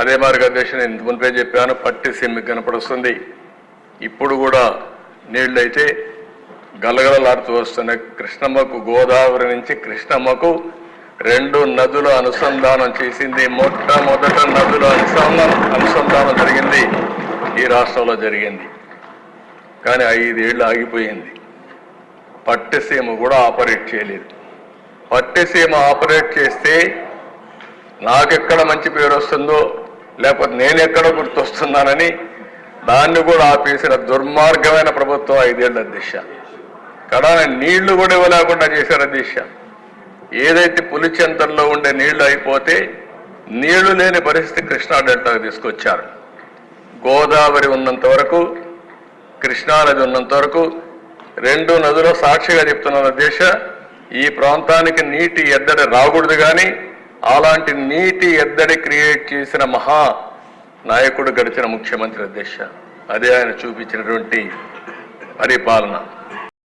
అదే మార్గదర్శనం నేను మునిపే చెప్పాను పట్టి సిమ్మి కనపడుస్తుంది. ఇప్పుడు కూడా నీళ్ళైతే గలగలలాడుతూ వస్తున్న కృష్ణమ్మకు గోదావరి నుంచి కృష్ణమ్మకు రెండు నదుల అనుసంధానం చేసింది. మొట్టమొదట నదుల అనుసంధానం అనుసంధానం జరిగింది ఈ రాష్ట్రంలో జరిగింది. కానీ ఐదేళ్ళు ఆగిపోయింది. పట్టిసీమ కూడా ఆపరేట్ చేయలేదు. పట్టిసీమ ఆపరేట్ చేస్తే నాకెక్కడ మంచి పేరు వస్తుందో లేకపోతే నేను ఎక్కడో గుర్తొస్తున్నానని దాన్ని కూడా ఆపేసిన దుర్మార్గమైన ప్రభుత్వం ఐదేళ్ళ దిశ. కడాన నీళ్ళు కూడా ఇవ్వలేకుండా చేశారు దిశ. ఏదైతే పులిచెంతల్లో ఉండే నీళ్ళు అయిపోతే నీళ్ళు లేని పరిస్థితి కృష్ణా డెల్టాకు తీసుకొచ్చారు. గోదావరి ఉన్నంత వరకు కృష్ణానది ఉన్నంత వరకు రెండు నదుల సాక్షిగా చెప్తున్న దేశ ఈ ప్రాంతానికి నీటి ఎద్దడి రాకూడదు కానీ అలాంటి నీటి ఎద్దడి క్రియేట్ చేసిన మహా నాయకుడు గడిచిన ముఖ్యమంత్రి అధ్యక్ష. అదే ఆయన చూపించినటువంటి పరిపాలన.